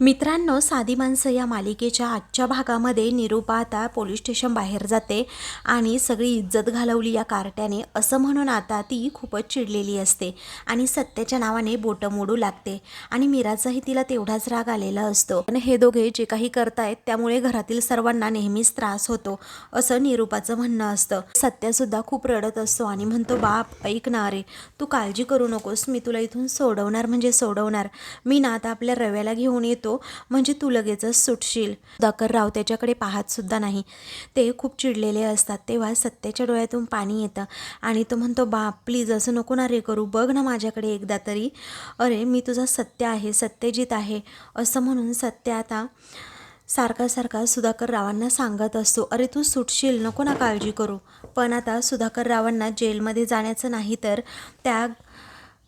मित्रांनो साधी माणसं या मालिकेच्या आजच्या भागामध्ये निरूपा आता पोलीस स्टेशन बाहेर जाते आणि सगळी इज्जत घालवली या कारट्याने. असं म्हणून आता ती खूपच चिडलेली असते आणि सत्याच्या नावाने बोटं मोडू लागते आणि मीराचाही तिला तेवढाच राग आलेला असतो. पण हे दोघे जे काही करतायत त्यामुळे घरातील सर्वांना नेहमीच त्रास होतो असं निरूपाचं म्हणणं असतं. सत्यासुद्धा खूप रडत असतो आणि म्हणतो बाप ऐक ना अरे तू काळजी करू नकोस मी तुला इथून सोडवणार म्हणजे सोडवणार. मी ना आता आपल्या रव्याला घेऊन येतो म्हणजे तू लगेचच सुटशील. सुधाकरराव त्याच्याकडे पाहत सुद्धा नाही. ते खूप चिडलेले असतात तेव्हा सत्याच्या डोळ्यातून पाणी येतं आणि तो म्हणतो बाप प्लीज असं नको ना रे करू. बघ ना माझ्याकडे एकदा तरी. अरे मी तुझा सत्य आहे सत्यजित आहे. असं म्हणून सत्य आता सारखा सारखा सुधाकर रावांना सांगत असतो अरे तू सुटशील नको ना काळजी करू. पण आता सुधाकर रावांना जेलमध्ये जाण्याचं नाही तर त्या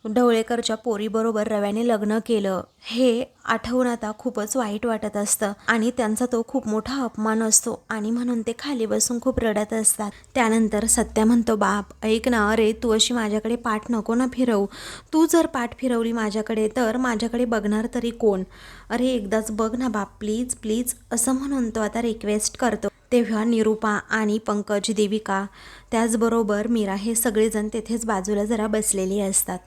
ढवळेकरच्या पोरीबरोबर रव्याने लग्न केलं. हे आठवून आता खूपच वाईट वाटत असतं आणि त्यांचा तो खूप मोठा अपमान असतो आणि म्हणून ते खाली बसून खूप रडत असतात. त्यानंतर सत्या म्हणतो बाप ऐक ना अरे तू अशी माझ्याकडे पाठ नको ना फिरवू. तू जर पाठ फिरवली माझ्याकडे तर माझ्याकडे बघणार तरी कोण? अरे एकदाच बघ ना बाप प्लीज प्लीज असं म्हणून तो आता रिक्वेस्ट करतो. तेव्हा निरूपा आणि पंकज देविका त्याचबरोबर मीरा हे सगळेजण तेथेच बाजूला जरा बसलेले असतात.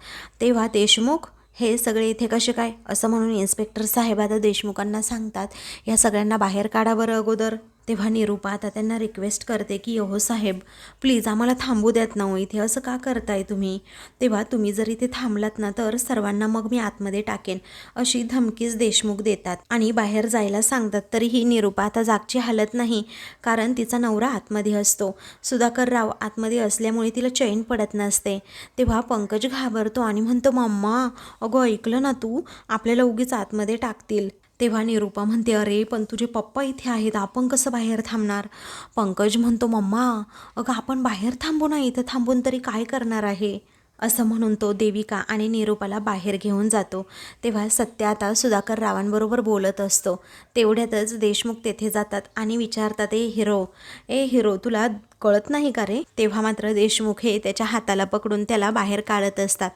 तेव्हा देशमुख हे सगळे इथे कसे काय? असं म्हणून इन्स्पेक्टर साहेब आता देशमुखांना सांगतात या सगळ्यांना बाहेर काढा बरं अगोदर. तेव्हा निरूपा आता त्यांना रिक्वेस्ट करते की हो साहेब प्लीज आम्हाला थांबू द्यात ना हो इथे असं का करताय तुम्ही? तेव्हा तुम्ही जर इथे थांबलात ना तर सर्वांना मग मी आतमध्ये टाकेन अशी धमकीच देशमुख देतात. आणि बाहेर जायला सांगतात तरीही निरूपा आता जागची हालत नाही कारण तिचा नवरा आतमध्ये असतो. सुधाकर राव आतमध्ये असल्यामुळे तिला चैन पडत नसते. तेव्हा पंकज घाबरतो आणि म्हणतो मम्मा अगं ऐकलं ना तू? आपल्याला उगीच आतमध्ये टाकतील. तेव्हा निरूपा म्हणते अरे पण तुझे पप्पा इथे आहेत आपण कसं बाहेर थांबणार? पंकज म्हणतो मम्मा अगं आपण बाहेर थांबू ना इथं थांबून तरी काय करणार आहे? असं म्हणून तो देविका आणि निरूपाला बाहेर घेऊन जातो. तेव्हा सत्य आता सुधाकर रावांबरोबर बोलत असतो. तेवढ्यातच देशमुख तेथे जातात आणि विचारतात ए हिरो ए हिरो तुला कळत नाही का रे? तेव्हा मात्र देशमुख हे त्याच्या हाताला पकडून त्याला बाहेर काढत असतात.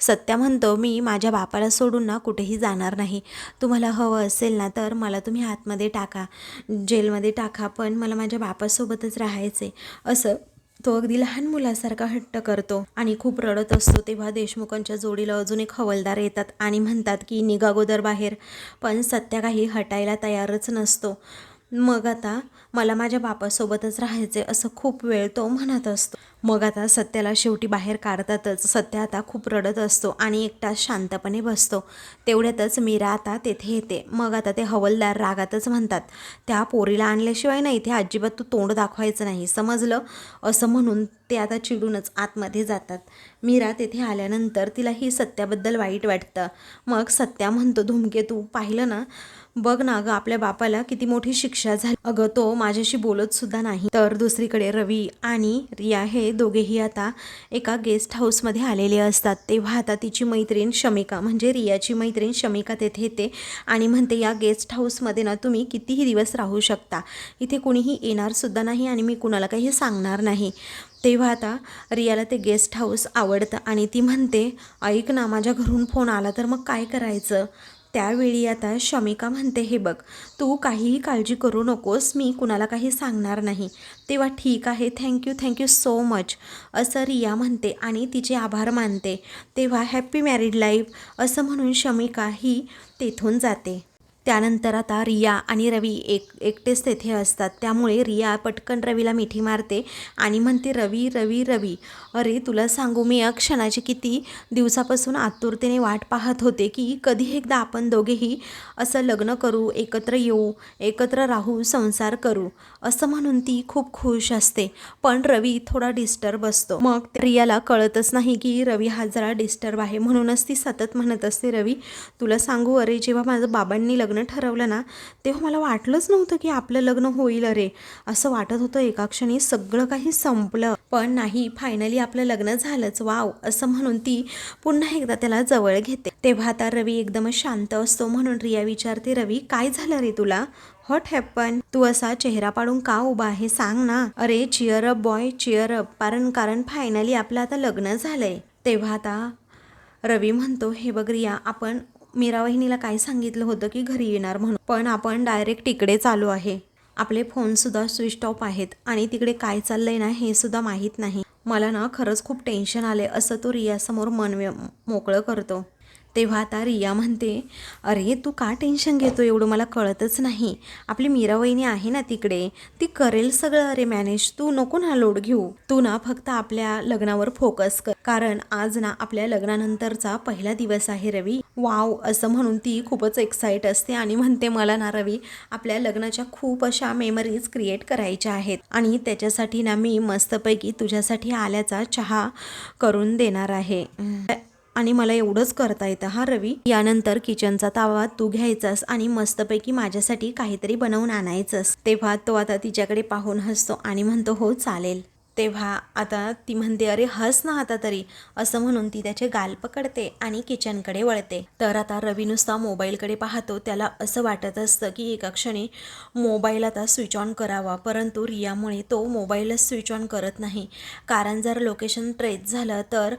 सत्या म्हणतो मी माझ्या बापाला सोडून ना कुठेही जाणार नाही. तुम्हाला हवं असेल ना तर मला तुम्ही आतमध्ये टाका. जेलमध्ये टाका पण मला माझ्या बापासोबतच राहायचे असं तो अगदी लहान मुलासारखा हट्ट करतो आणि खूप रडत असतो. तेव्हा देशमुखांच्या जोडीला अजून एक हवलदार येतात आणि म्हणतात की निघागोदर बाहेर. पण सत्या काही हटायला तयारच नसतो. मग आता मला माझ्या बापासोबतच राहायचे असं खूप वेळ तो म्हणत असतो. मग आता सत्याला शेवटी बाहेर काढतातच. सत्या आता खूप रडत असतो आणि एकटा शांतपणे बसतो. तेवढ्यातच मीरा आता तेथे येते. मग आता ते हवलदार रागातच म्हणतात त्या पोरीला आणल्याशिवाय ना इथे अजिबात तू तोंड दाखवायचं नाही. समजलं? असं म्हणून ते आता चिडूनच आतमध्ये जातात. मीरा तेथे आल्यानंतर तिलाही सत्याबद्दल वाईट वाटतं. मग सत्या म्हणतो धुमके तू पाहिलं ना? बघ ना अगं आपल्या बापाला किती मोठी शिक्षा झाली. अगं तो माझ्याशी बोलत सुद्धा नाही. तर दुसरीकडे रवी आणि रिया हे दोघेही आता एका गेस्ट हाऊसमध्ये आलेले असतात. तेव्हा आता तिची मैत्रीण शमिका म्हणजे रियाची मैत्रीण शमिका तेथे येते आणि म्हणते या गेस्ट हाऊसमध्ये ना तुम्ही कितीही दिवस राहू शकता. इथे कुणीही येणारसुद्धा नाही आणि मी कुणाला काही सांगणार नाही. तेव्हा आता रियाला ते गेस्ट हाऊस आवडतं आणि ती म्हणते ऐक ना माझ्या घरून फोन आला तर मग काय करायचं? त्यावेळी आता शमिका म्हणते हे बघ तू काहीही काळजी करू नकोस मी कुणाला काही सांगणार नाही. तेव्हा ठीक आहे थँक्यू थँक्यू सो मच असं रिया म्हणते आणि तिचे आभार मानते. तेव्हा हॅप्पी मॅरिड लाईफ असं म्हणून शमिका ही तेथून जाते. त्यानंतर आता रिया आणि रवी एक एकटेच तेथे असतात. त्यामुळे रिया पटकन रवीला मिठी मारते आणि म्हणते रवी रवी रवी अरे तुला सांगू मी या क्षणाची किती दिवसापासून आतुरतेने वाट पाहत होते की कधी एकदा आपण दोघेही असं लग्न करू एकत्र येऊ एकत्र राहू संसार करू. असं म्हणून ती खूप खुश असते. पण रवी थोडा डिस्टर्ब असतो. मग रियाला कळतच नाही की रवी हा जरा डिस्टर्ब आहे. म्हणूनच ती सतत म्हणत असते रवी तुला सांगू अरे जेव्हा माझं बाबांनी लग्न ठरवलं ना तेव्हा मला वाटलंच नव्हतं की आपलं लग्न होईल अरे. असं वाटत होतं एका क्षणी सगळं काही संपलं. पण नाही फायनली आपलं लग्न झालंच. वाव असं म्हणून ती पुन्हा एकदा त्याला जवळ घेते. तेव्हा आता रवी एकदमच शांत असतो म्हणून रिया विचारते रवी काय झालं रे तुला? हॉट हॅपन तू असा चेहरा पाडून का उभा आहे सांग ना. अरे cheer up boy cheer up कारण कारण फायनली आपलं आता लग्न झालंय. तेव्हा आता रवी म्हणतो हे बघ रिया आपण मीरा वहिनीला काय सांगितलं होतं की घरी येणार म्हणून? पण आपण डायरेक्ट तिकडे चालू आहे. आपले फोनसुद्धा स्विच ऑफ आहेत. आणि तिकडे काय चाललंय ना हे सुद्धा माहीत नाही. मला ना खरंच खूप टेन्शन आले असं तो रियासमोर मन मोकळं करतो. तेव्हा आता रिया म्हणते अरे तू का टेन्शन घेतो एवढं? मला कळतच नाही. आपली मीरा वहिनी आहे ना तिकडे. ती करेल सगळं. अरे मॅनेज. तू नको ना लोड घेऊ. तू ना फक्त आपल्या लग्नावर फोकस कर. कारण आज ना आपल्या लग्नानंतरचा पहिला दिवस आहे रवी. वाव असं म्हणून ती खूपच एक्साइट असते आणि म्हणते मला ना रवी आपल्या लग्नाच्या खूप अशा मेमरीज क्रिएट करायच्या आहेत. आणि त्याच्यासाठी ना मी मस्तपैकी तुझ्यासाठी आल्याचा चहा करून देणार आहे. आणि मला एवढंच करता येतं. हा रवी यानंतर किचनचा तावा तू घ्यायचास आणि मस्तपैकी माझ्यासाठी काहीतरी बनवून आणायचंस. तेव्हा तो आता तिच्याकडे पाहून हसतो आणि म्हणतो हो चालेल. तेव्हा आता ती म्हणते अरे हस ना आता तरी असं म्हणून ती त्याचे गाल पकडते आणि किचनकडे वळते. तर आता रवी नुसता मोबाईलकडे पाहतो. त्याला असं वाटत असतं की एका क्षणी मोबाईल आता स्विच ऑन करावा परंतु रियामुळे तो मोबाईलच स्विच ऑन करत नाही. कारण जर लोकेशन ट्रेस झालं तर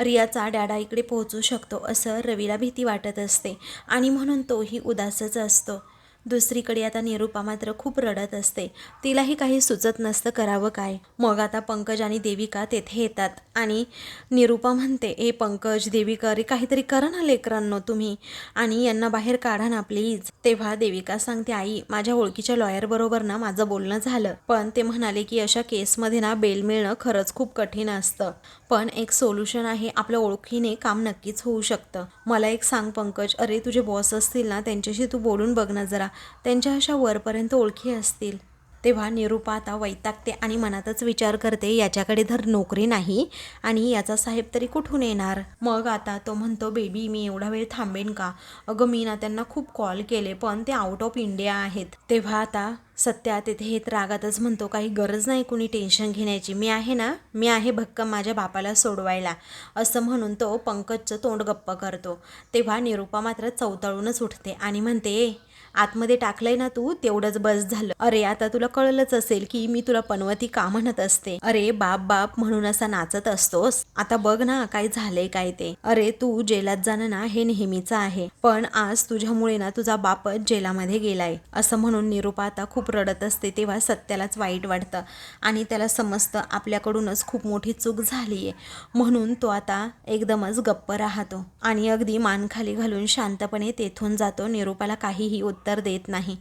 रियाचा डॅडा इकडे पोहोचू शकतो असं रवीला भीती वाटत असते आणि म्हणून तोही उदासच असतो. दुसरीकडे आता निरूपा मात्र खूप रडत असते. तिलाही काही सुचत नसतं करावं काय. मग आता पंकज आणि देविका तेथे येतात आणि निरूपा म्हणते ए पंकज देविका अरे काहीतरी करा ना लेकरांनो तुम्ही. आणि यांना बाहेर काढा ना प्लीज तेव्हा देविका सांगते आई माझ्या ओळखीच्या लॉयरबरोबर ना माझं बोलणं झालं. पण ते म्हणाले की अशा केसमध्ये ना बेल मिळणं खरंच खूप कठीण असतं. पण एक सोल्युशन आहे आपल्या ओळखीने काम नक्कीच होऊ शकतं. मला एक सांग पंकज अरे तुझे बॉस असतील ना त्यांच्याशी तू बोलून बघ ना जरा. त्यांच्या अशा वरपर्यंत ओळखी असतील. तेव्हा निरूपा आता वैतागते आणि मनातच विचार करते याच्याकडे धर नोकरी नाही आणि याचा साहेब तरी कुठून येणार? मग आता तो म्हणतो बेबी मी एवढा वेळ थांबेन का? अगं मी ना त्यांना खूप कॉल केले पण ते आउट ऑफ इंडिया आहेत. तेव्हा आता सत्या तिथे हे रागातच म्हणतो काही गरज नाही कुणी टेन्शन घेण्याची. मी आहे ना? मी आहे भक्कम माझ्या बापाला सोडवायला. असं म्हणून तो पंकजचं तोंड गप्प करतो. तेव्हा निरूपा मात्र चवताळूनच उठते आणि म्हणते आतमध्ये टाकलंय ना तू तेवढंच बस झालं. अरे आता तुला कळलंच असेल की मी तुला पनवती का म्हणत असते? अरे बाप बाप म्हणून असा नाचत असतोस. आता बघ ना काय झालंय काय ते. अरे तू जेलात जाणं ना हे नेहमीच आहे. पण आज तुझ्यामुळे ना तुझा बापच जेलामध्ये गेलाय. असं म्हणून निरूपा आता खूप रडत असते तेव्हा सत्यालाच वाईट वाटतं. आणि त्याला समजतं आपल्याकडूनच खूप मोठी चूक झालीये. म्हणून तो आता एकदमच गप्प राहतो. आणि अगदी मान खाली घालून शांतपणे तेथून जातो. निरूपाला काहीही उत्तर उत्तर देत नाही.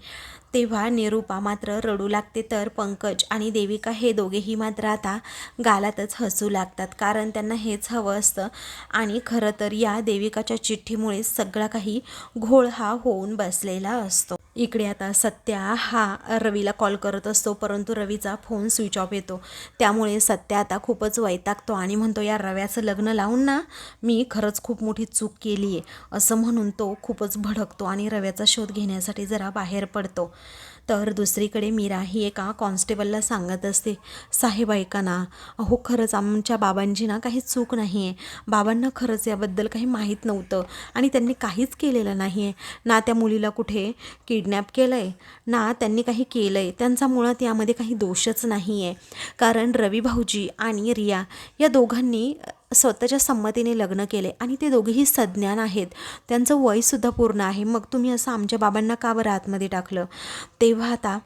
तेव्हा निरूपा मात्र रडू लागते तर पंकज आणि देविका हे दोघेही मात्र आता गालातच हसू लागतात. कारण त्यांना हेच हवं असतं. आणि खरं तर या देविकाच्या चिठ्ठीमुळे सगळा काही घोळ हा होऊन बसलेला असतो. इकडे आता सत्या हा रवीला कॉल करत असतो. परंतु रवीचा फोन स्विच ऑफ येतो. त्यामुळे सत्या आता खूपच वैतागतो आणि म्हणतो या रव्याचं लग्न लावून ना मी खरंच खूप मोठी चूक केली आहे असं म्हणून तो खूपच भडकतो आणि रव्याचा शोध घेण्यासाठी जरा बाहेर पडतो. तर दुसरीकडे मीरा ही एका कॉन्स्टेबलला सांगत असते साहेब ऐका ना. अहो खरंच आमच्या बाबांची ना काही चूक नाही आहे बाबांना खरंच याबद्दल काही माहीत नव्हतं आणि त्यांनी काहीच केलेलं नाही आहे ना त्या मुलीला कुठे किडनॅप केलं आहे ना त्यांनी काही केलं आहे त्यांचा मुळात यामध्ये काही दोषच नाही आहे कारण रवी भाऊजी आणि रिया या दोघांनी स्वतःच्या संमतीने लग्न केले आणि ते दोघेही सज्ञान आहेत. त्यांचं वयसुद्धा पूर्ण आहे. मग तुम्ही असं आमच्या बाबांना का बरं आतमध्ये टाकलं? तेव्हा आता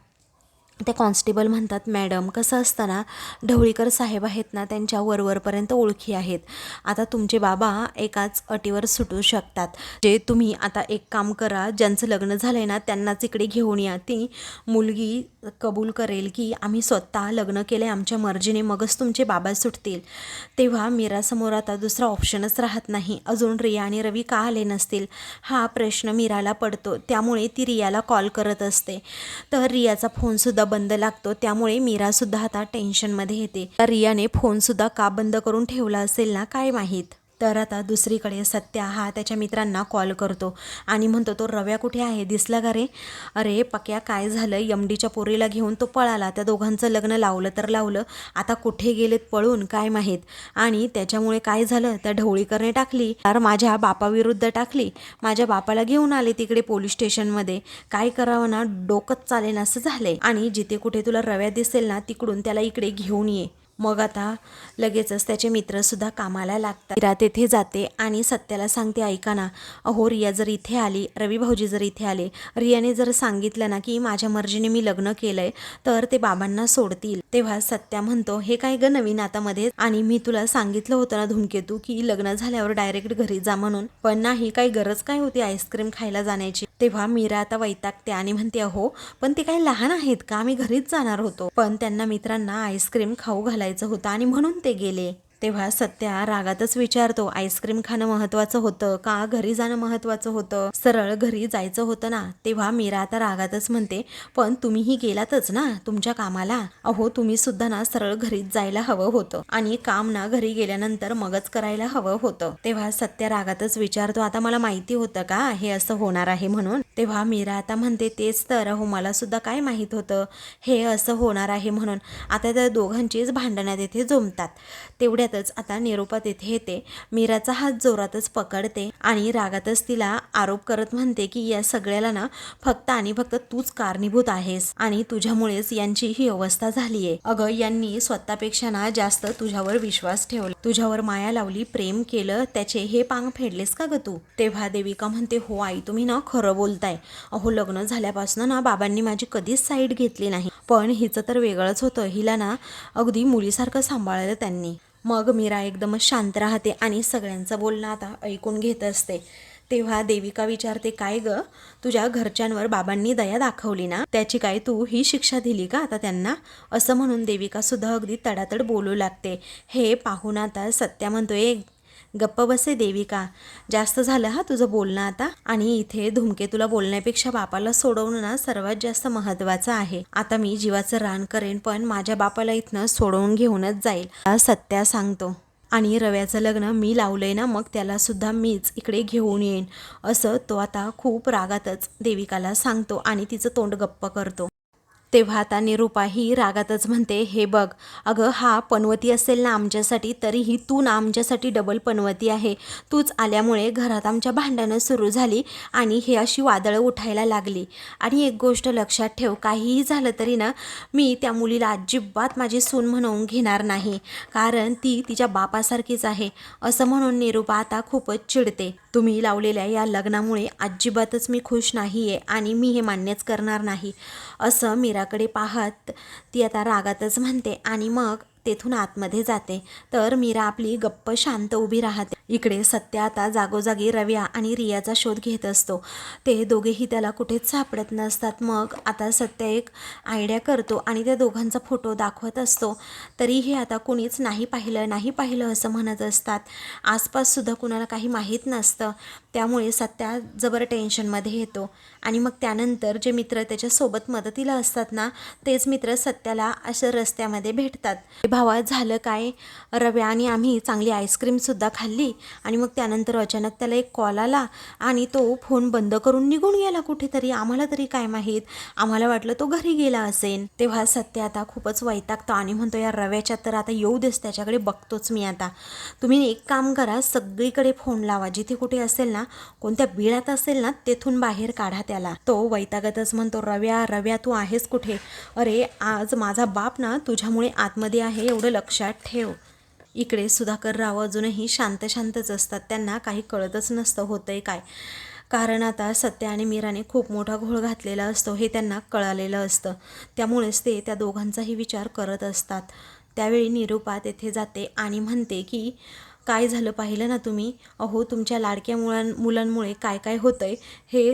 ते कॉन्स्टेबल म्हणतात मॅडम. कसं असताना ढवळीकर साहेब आहेत ना त्यांच्या वरवरपर्यंत ओळखी आहेत. आता तुमचे बाबा एकाच अटीवर सुटू शकतात. जे तुम्ही आता एक काम करा ज्यांचं लग्न झालं आहे ना त्यांनाच इकडे घेऊन या. ती मुलगी कबूल करेल की आम्ही स्वतः लग्न केले आमच्या मर्जीने मगच तुमचे बाबा सुटतील. तेव्हा मीरासमोर आता दुसरा ऑप्शनच राहत नाही. अजून रिया आणि रवी का आले नसतील? हा प्रश्न मीराला पडतो. त्यामुळे ती रियाला कॉल करत असते. तर रियाचा फोनसुद्धा बंद लागतो त्यामुळे मीरासुद्धा आता टेन्शनमध्ये येते. तर रियाने फोनसुद्धा का बंद करून ठेवला असेल ना काय माहीत? तर आता दुसरीकडे सत्या हा त्याच्या मित्रांना कॉल करतो आणि म्हणतो तो रव्या कुठे आहे? दिसला का रे? अरे पक्या काय झालं? यमडीच्या पोरीला घेऊन तो पळाला. त्या दोघांचं लग्न लावलं तर लावलं. आता कुठे गेलेत पळून? काय माहीत? आणि त्याच्यामुळे काय झालं? त्या ढवळीकरने टाकली. तर माझ्या बापाविरुद्ध टाकली. माझ्या बापाला घेऊन आले तिकडे पोलीस स्टेशनमध्ये. काय करावं ना? डोकंच चालेल असं झालंय. आणि जिथे कुठे तुला रव्या दिसेल ना तिकडून त्याला इकडे घेऊन ये. मग आता लगेचच त्याचे मित्रसुद्धा कामाला लागतात. मीरा तेथे जाते आणि सत्याला सांगते ऐका ना अहो रिया जर इथे आली रवी भाऊजी जर इथे आले रियाने जर सांगितलं ना की माझ्या मर्जीने मी लग्न केलं आहे तर ते बाबांना सोडतील. तेव्हा सत्या म्हणतो हे काय ग नवीन आतामध्ये? आणि मी तुला सांगितलं होतं ना धूमकेतू की लग्न झाल्यावर डायरेक्ट घरी जा म्हणून. पण नाही काही गरज काय होती आईस्क्रीम खायला जाण्याची? तेव्हा मीरा आता वैतागते आणि म्हणते अहो पण ते काही लहान आहेत का? आम्ही घरीच जाणार होतो. पण त्यांना मित्रांना आईस्क्रीम खाऊ घालायचं होतं आणि म्हणून ते गेले. तेव्हा सत्या रागातच विचारतो आईस्क्रीम खाणं महत्वाचं होतं का? घरी जाणं महत्वाचं होतं? सरळ घरी जायचं होतं ना? तेव्हा मीरा आता रागातच म्हणते पण तुम्हीही गेलातच ना तुमच्या कामाला? अहो तुम्ही सुद्धा ना सरळ घरीच जायला हवं होतं आणि काम ना घरी गेल्यानंतर मगच करायला हवं होतं. तेव्हा सत्या रागातच विचारतो आता मला माहिती होतं का हे असं होणार आहे म्हणून? तेव्हा मीरा आता म्हणते तेच तर अहो मला सुद्धा काय माहीत होतं हे असं होणार आहे म्हणून. आता त्या दोघांचीच भांडण्यात येथे जमतात. तेवढ्यातच आता निरोपा तिथे येते. मीराचा हात जोरातच पकडते आणि रागातच तिला आरोप करत म्हणते की या सगळ्याला ना फक्त आणि फक्त तूच कारणीभूत आहेस आणि तुझ्यामुळेच यांची ही अवस्था झालीये. अगं यांनी स्वतःपेक्षा ना जास्त तुझ्यावर विश्वास ठेवला. तुझ्यावर माया लावली प्रेम केलं त्याचे हे पांग फेडलेस का ग तू तेव्हा देविका म्हणते हो आई तुम्ही ना खरं बोलताय. अहो लग्न झाल्यापासून ना बाबांनी माझी कधीच साईड घेतली नाही. पण हिचं तर वेगळंच होतं. हिला ना अगदी मुलीसारखं सांभाळलं त्यांनी. मग मीरा एकदमच शांत राहते आणि सगळ्यांचं बोलणं आता ऐकून घेत असते. तेव्हा देविका विचारते काय ग? तुझ्या घरच्यांवर बाबांनी दया दाखवली ना? त्याची काय तू ही शिक्षा दिली का आता त्यांना? असं म्हणून देविका सुद्धा अगदी तडातड बोलू लागते. हे पाहून आता सत्या म्हणतोय गप्प बसे देविका. जास्त झालं हा तुझं बोलणं आता. आणि इथे धुमकेतूला बोलण्यापेक्षा बापाला सोडवणं ना सर्वात जास्त महत्वाचं आहे. आता मी जीवाचं रान करेन पण माझ्या बापाला इथनं सोडवून घेऊनच जाईल सत्या सांगतो. आणि रव्याचं लग्न मी लावलंय ना मग त्याला सुद्धा मीच इकडे घेऊन येईन असं तो आता खूप रागातच देविकाला सांगतो आणि तिचं तोंड गप्प करतो. तेव्हा आता निरूपाही रागातच म्हणते हे बघ अगं हा पनवती असेल ना आमच्यासाठी तरीही तू ना आमच्यासाठी डबल पनवती आहे. तूच आल्यामुळे घरात आमच्या भांडणं सुरू झाली आणि हे अशी वादळं उठायला लागली. आणि एक गोष्ट लक्षात ठेव काहीही झालं तरी ना मी त्या मुलीला अजिबात माझी सून म्हणून घेणार नाही. कारण ती तिच्या बापासारखीच आहे. असं म्हणून निरूपा आता खूपच चिडते. तुम्ही लावलेल्या या लग्नामुळे अजिबातच मी खुश नाही आहे आणि मी हे मान्यच करणार नाही. असं मीराकडे पाहत ती आता रागातच म्हणते आणि मग तेथून आतमध्ये जाते. तर मीरा आपली गप्प शांत उभी राहते. इकडे सत्या आता जागोजागी रव्या आणि रियाचा शोध घेत असतो. ते दोघेही त्याला कुठेच सापडत नसतात. मग आता सत्या एक आयडिया करतो आणि त्या दोघांचा फोटो दाखवत असतो. तरीही आता कुणीच नाही पाहिलं नाही पाहिलं असं म्हणत असतात. आसपाससुद्धा कुणाला काही माहीत नसतं. त्यामुळे सत्या जबर टेन्शनमध्ये येतो. आणि मग त्यानंतर जे मित्र त्याच्यासोबत मदतीला असतात ना तेच मित्र सत्याला अशा रस्त्यामध्ये भेटतात. भावा झालं काय? रव्या आणि आम्ही चांगली आईस्क्रीमसुद्धा खाल्ली आणि मग त्यानंतर अचानक त्याला एक कॉल आला आणि तो फोन बंद करून निघून गेला कुठेतरी. आम्हाला तरी काय माहीत? आम्हाला वाटलं तो घरी गेला असेल तेव्हा सत्य आता खूपच वैतागतो आणि म्हणतो या रव्याच्या तर आता येऊ देस त्याच्याकडे बघतोच मी आता. तुम्ही एक काम करा सगळीकडे फोन लावा. जिथे कुठे असेल ना कोणत्या बिळात असेल ना तेथून बाहेर काढा त्याला. तो वैतागतच म्हणतो रव्या रव्या तू आहेस कुठे? अरे आज माझा बाप ना तुझ्यामुळे आतमध्ये आहे एवढं लक्षात ठेव. इकडे सुधाकर राव अजूनही शांत शांतच असतात. त्यांना काही कळतच नसतं होतंय काय. कारण आता सत्या आणि मीराने खूप मोठा घोळ घातलेला असतो हे त्यांना कळालेलं असतं. त्यामुळेच ते त्या दोघांचाही विचार करत असतात. त्यावेळी निरूपा तेथे जाते आणि म्हणते की काय झालं पाहिलं ना तुम्ही? अहो तुमच्या लाडक्या मुलां मुलांमुळे काय काय होतंय हे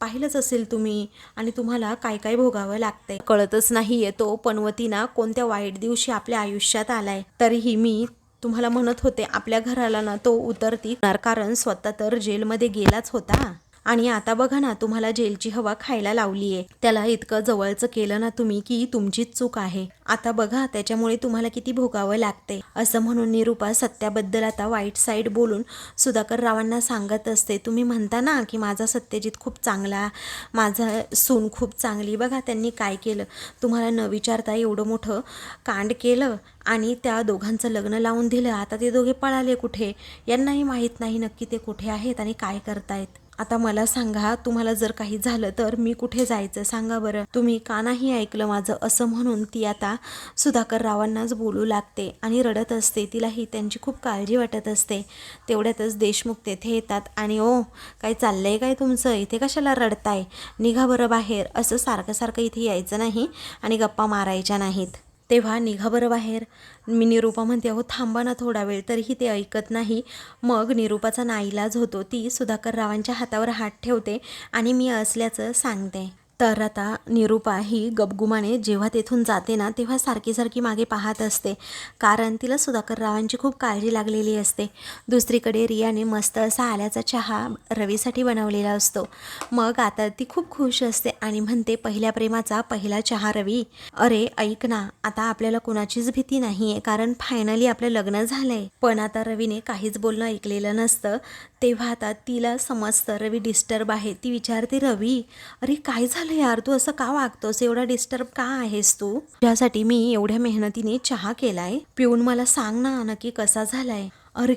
पाहिलंच असेल तुम्ही. आणि तुम्हाला काय काय भोगावं लागतंय? कळतच नाहीये तो पनवतीना कोणत्या वाईट दिवशी आपल्या आयुष्यात आलाय. तरीही मी तुम्हाला म्हणत होते आपल्या घराला ना तो उतरती. कारण स्वतः तर जेलमध्ये गेलाच होता. आणि आता बघा ना तुम्हाला जेलची हवा खायला लावली आहे त्याला इतकं जवळचं केलं ना तुम्ही की तुमचीच चूक आहे. आता बघा त्याच्यामुळे तुम्हाला किती भोगावं लागते. असं म्हणून निरूपा सत्याबद्दल आता वाईट साईड बोलून सुधाकर रावांना सांगत असते. तुम्ही म्हणता ना की माझा सत्यजित खूप चांगला माझा सून खूप चांगली. बघा त्यांनी काय केलं. तुम्हाला न विचारता एवढं मोठं कांड केलं आणि त्या दोघांचं लग्न लावून दिलं. आता ते दोघे पळाले कुठे? यांनाही माहीत नाही नक्की ते कुठे आहेत आणि काय करतायत. आता मला सांगा तुम्हाला जर काही झालं तर मी कुठे जायचं? सांगा बरं. तुम्ही का नाही ऐकलं माझं असं म्हणून? ती आता सुधाकर रावांनाच बोलू लागते आणि रडत असते. तिलाही त्यांची खूप काळजी वाटत असते. तेवढ्यातच देशमुख तेथे येतात आणि ओ काय चाललंय? काय तुमचं? इथे कशाला रडताय? निघा बरं बाहेर. असं सारखं सारखं इथे यायचं नाही आणि गप्पा मारायच्या नाहीत. तेव्हा निघा बरं बाहेर. मी निरूपा म्हणते अहो थांबा ना थोडा वेळ तरीही ते ऐकत नाही. मग निरूपाचा नाईलाज होतो. ती सुधाकर रावांच्या हातावर हात ठेवते आणि मी असल्याचं सांगते. तर आता निरूपा ही गबगुमाने जेव्हा तेथून जाते ना तेव्हा सारखी सारखी मागे पाहत असते. कारण तिला सुधाकर रावांची खूप काळजी लागलेली असते. दुसरीकडे रियाने मस्त असा आल्याचा चहा रवीसाठी बनवलेला असतो. मग आता ती खूप खुश असते आणि म्हणते पहिल्या प्रेमाचा पहिला चहा रवी. अरे ऐक ना आता आपल्याला कुणाचीच भीती नाही आहे कारण फायनली आपलं लग्न झालंय. पण आता रवीने काहीच बोलणं ऐकलेलं नसतं. तेव्हा आता तिला समजतं रवी डिस्टर्ब आहे. ती विचारते रवी अरे काय झालं यार तू असं का वागतोस? एवढा डिस्टर्ब का आहेस तू? त्यासाठी मी एवढ्या मेहनतीने चहा केलाय. पिऊन मला सांग ना नक्की कसा झालाय. अरे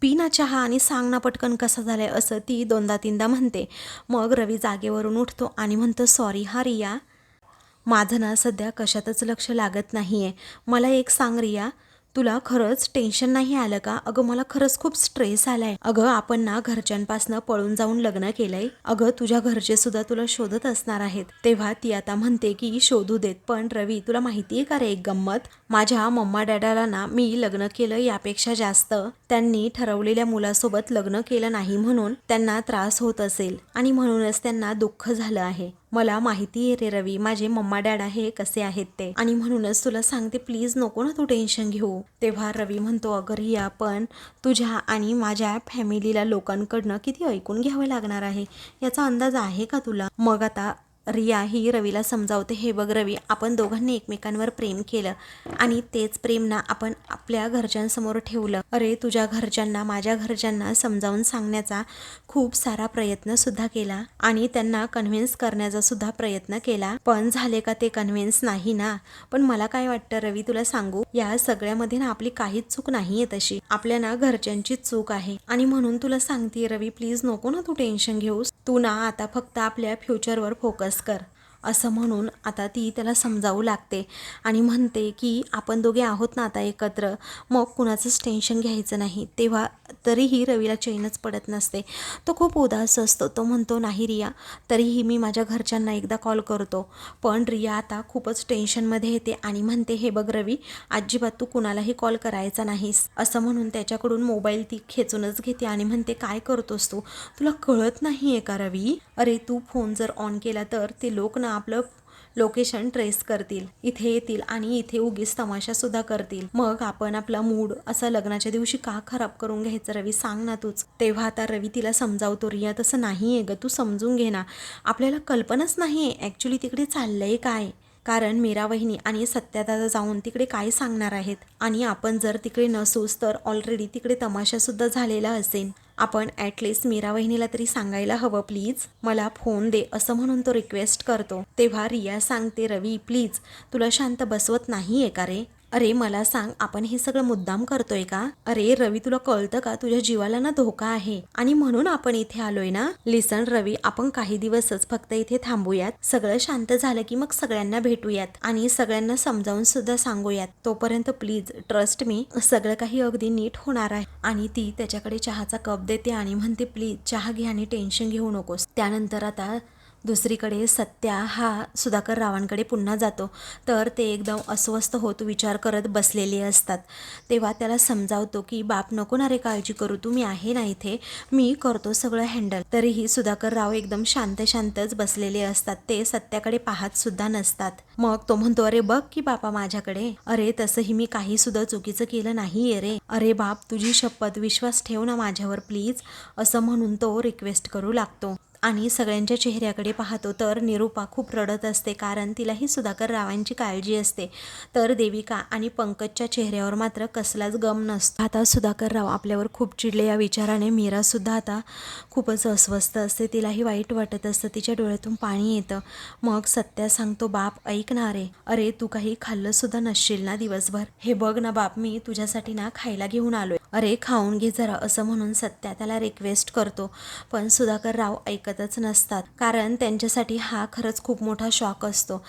पी ना चहा आणि सांग ना पटकन कसा झालाय असं ती दोनदा तीनदा म्हणते. मग रवी जागेवरून उठतो आणि म्हणतो सॉरी हा रिया. माझं ना सध्या कशातच लक्ष लागत नाही आहे मला एक सांग रिया तुला खरंच टेन्शन नाही आलं का? अगं मला खरंच खूप स्ट्रेस आलाय. अगं आपण ना घरच्यांपासनं पळून जाऊन लग्न केलंय. अगं तुझ्या घरचे सुद्धा तुला शोधत असणार आहेत. तेव्हा ती आता म्हणते की शोधू देत. पण रवी तुला माहितीये का रे एक गंमत? माझ्या मम्मा डॅडाला ना मी लग्न केलं यापेक्षा जास्त. त्यांनी ठरवलेल्या मुलासोबत लग्न केलं नाही म्हणून त्यांना त्रास होत असेल. आणि म्हणूनच त्यांना दुःख झालं आहे. मला माहिती आहे रे रवी माझे मम्मा डॅड आहे कसे आहेत ते. आणि म्हणूनच तुला सांगते प्लीज नको ना तू टेन्शन घेऊ. तेव्हा रवी म्हणतो अगं रिया पण तुझ्या आणि माझ्या फॅमिलीला लोकांकडनं किती ऐकून घ्यावं लागणार आहे? याचा अंदाज आहे का तुला? मग आता रिया ही रवीला समजावते हे बघ रवी आपण दोघांनी एकमेकांवर प्रेम केलं आणि तेच प्रेम ना आपण आपल्या घरच्यांसमोर ठेवलं. अरे तुझ्या घरच्यांना माझ्या घरच्यांना समजावून सांगण्याचा खूप सारा प्रयत्न सुद्धा केला आणि त्यांना कन्व्हिन्स करण्याचा सुद्धा प्रयत्न केला. पण झाले का ते कन्व्हिन्स नाही ना? पण मला काय वाटतं रवी तुला सांगू या सगळ्यामध्ये ना आपली काहीच चूक नाहीये तशी. आपल्या ना घरच्यांची चूक आहे. आणि म्हणून तुला सांगते रवी प्लीज नको ना तू टेन्शन घेऊस. तू ना आता फक्त आपल्या फ्युचरवर फोकस कर. असं म्हणून आता ती त्याला समजावू लागते आणि म्हणते की आपण दोघे आहोत ना आता एकत्र. मग कुणाचंच टेन्शन घ्यायचं नाही. तेव्हा तरीही रवीला चैनच पडत नसते. तो खूप उदास असतो. तो म्हणतो नाही रिया तरीही मी माझ्या घरच्यांना एकदा कॉल करतो. पण रिया आता खूपच टेन्शनमध्ये येते आणि म्हणते हे बघ रवी अजिबात तू कुणालाही कॉल करायचा नाहीस. असं म्हणून त्याच्याकडून मोबाईल ती खेचूनच घेते आणि म्हणते काय करतोस तू? तुला कळत नाही आहे का रवी? अरे तू फोन जर ऑन केला तर ते लोक ना आपलं लोकेशन ट्रेस करतील. इथे येतील आणि इथे उगीच तमाशा सुद्धा करतील. मग आपण आपला मूड असा लग्नाच्या दिवशी का खराब करून घ्यायचं? रवी सांग ना तूच. तेव्हा आता रवी तिला समजावतो रिया तसं नाही आहे ग तू समजून घे ना. आपल्याला कल्पनाच नाही आहे ॲक्च्युली तिकडे चाललंय काय? कारण मीरा वहिनी आणि सत्यादादा जाऊन तिकडे काय सांगणार आहेत? आणि आपण जर तिकडे नसूस तर ऑलरेडी तिकडे तमाशासुद्धा झालेला असेल आपण ॲटलिस्ट मीरा वहिनीला तरी सांगायला हवं प्लीज मला फोन दे असं म्हणून तो रिक्वेस्ट करतो. तेव्हा रिया सांगते रवी प्लीज तुला शांत बसवत नाही आहे का रे? अरे मला सांग आपण हे सगळं मुद्दाम करतोय का? अरे रवी तुला कळतं का? तुझ्या जीवाला ना धोका आहे. आणि म्हणून आपण इथे आलोय ना? लिसन रवी आपण काही दिवसच फक्त इथे थांबूयात. सगळं शांत झालं की मग सगळ्यांना भेटूयात. आणि सगळ्यांना समजावून सुद्धा सांगूयात. तोपर्यंत प्लीज ट्रस्ट मी सगळं काही अगदी नीट होणार आहे. आणि ती त्याच्याकडे चहाचा कप देते आणि म्हणते प्लीज चहा घे आणि टेन्शन घेऊ नकोस. त्यानंतर आता दुसरीकडे सत्या हा सुधाकर रावांकडे पुन्हा जातो. तर ते एकदम अस्वस्थ होत विचार करत बसलेले असतात. तेव्हा त्याला समजावतो की बाप नको ना रे काळजी करू तुम्ही आहे ना इथे. मी करतो सगळं हँडल तरीही सुधाकर राव एकदम शांत शांतच बसलेले असतात. ते सत्याकडे पाहत सुद्धा नसतात. मग तो म्हणतो अरे बघ की बापा माझ्याकडे. अरे तसंही मी काही सुद्धा चुकीचं केलं नाहीये रे. अरे बाप तुझी शपथ विश्वास ठेव ना माझ्यावर प्लीज. असं म्हणून तो रिक्वेस्ट करू लागतो. आणि सगळ्यांच्या चेहऱ्याकडे पाहतो तर निरूपा खूप रडत असते कारण तिलाही सुधाकर रावांची काळजी असते. तर देविका आणि पंकजच्या चेहऱ्यावर मात्र कसलाच गम नसतो. आता सुधाकर राव आपल्यावर खूप चिडले या विचाराने मीरासुद्धा आता खूपच अस्वस्थ असते. तिलाही वाईट वाटत असतं. तिच्या डोळ्यातून पाणी येतं. मग सत्या सांगतो बाप ऐक ना रे. अरे तू काही खाल्लंसुद्धा नसशील ना दिवसभर. हे बघ ना बाप मी तुझ्यासाठी ना खायला घेऊन आलोय. अरे खाऊन घे जरा असं म्हणून सत्या त्याला रिक्वेस्ट करतो. पण सुधाकर राव ऐकतच नसतात. कारण त्यांच्यासाठी हा खरंच खूप मोठा शॉक असतो.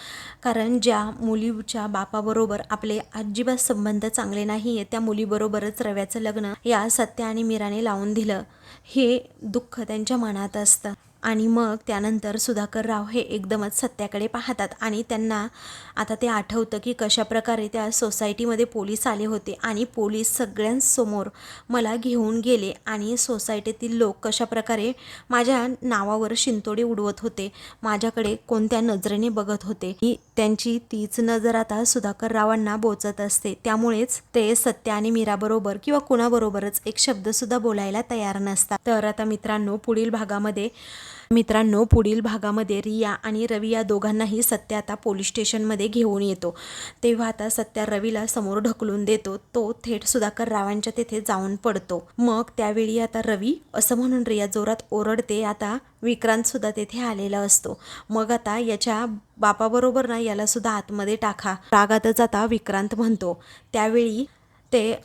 कारण ज्या मुलीच्या बापाबरोबर आपले अजिबात संबंध चांगले नाही आहे त्या मुलीबरोबरच रव्याचं लग्न या सत्या आणि मीराने लावून दिलं. हे दुःख त्यांच्या मनात असतं. आणि मग त्यानंतर सुधाकर राव हे एकदमच सत्याकडे पाहतात आणि त्यांना आता ते आठवतं की कशाप्रकारे त्या सोसायटीमध्ये पोलीस आले होते आणि पोलीस सगळ्यांसमोर मला घेऊन गेले आणि सोसायटीतील लोक कशाप्रकारे माझ्या नावावर शिंतोडे उडवत होते माझ्याकडे कोणत्या नजरेने बघत होते. ही त्यांची तीच नजर आता सुधाकर रावांना बोचत असते. त्यामुळेच ते सत्य आणि मीराबरोबर किंवा कुणाबरोबरच एक शब्दसुद्धा बोलायला तयार नसतात. तर आता मित्रांनो पुढील भागामध्ये मित्रांनो पुढील भागामध्ये रिया आणि रवी या दोघांनाही सत्य आता पोलीस स्टेशनमध्ये घेऊन येतो. तेव्हा आता सत्या रवीला समोर ढकलून देतो. तो थेट सुधाकर रावांच्या तेथे जाऊन पडतो. मग त्यावेळी आता रवी असं म्हणून रिया जोरात ओरडते आता विक्रांत सुद्धा तेथे आलेला असतो. मग आता याच्या बापाबरोबर ना याला सुद्धा आतमध्ये टाका. रागातच आता विक्रांत म्हणतो. त्यावेळी ते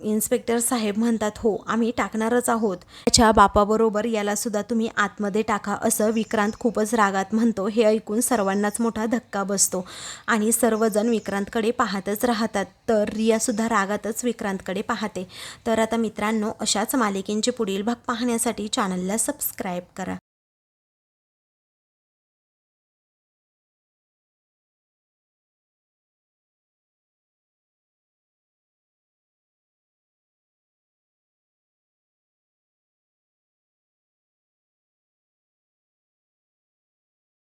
इन्स्पेक्टर साहेब म्हणतात हो आम्ही टाकणारच आहोत. त्याच्या बापाबरोबर याला सुद्धा तुम्ही आतमध्ये टाका असं विक्रांत खूपच रागात म्हणतो. हे ऐकून सर्वांनाच मोठा धक्का बसतो. आणि सर्वजण विक्रांतकडे पाहतच राहतात. तर रियासुद्धा रागातच विक्रांतकडे पाहते. तर आता मित्रांनो अशाच मालिकेंचे पुढील भाग पाहण्यासाठी चॅनलला सबस्क्राईब करा.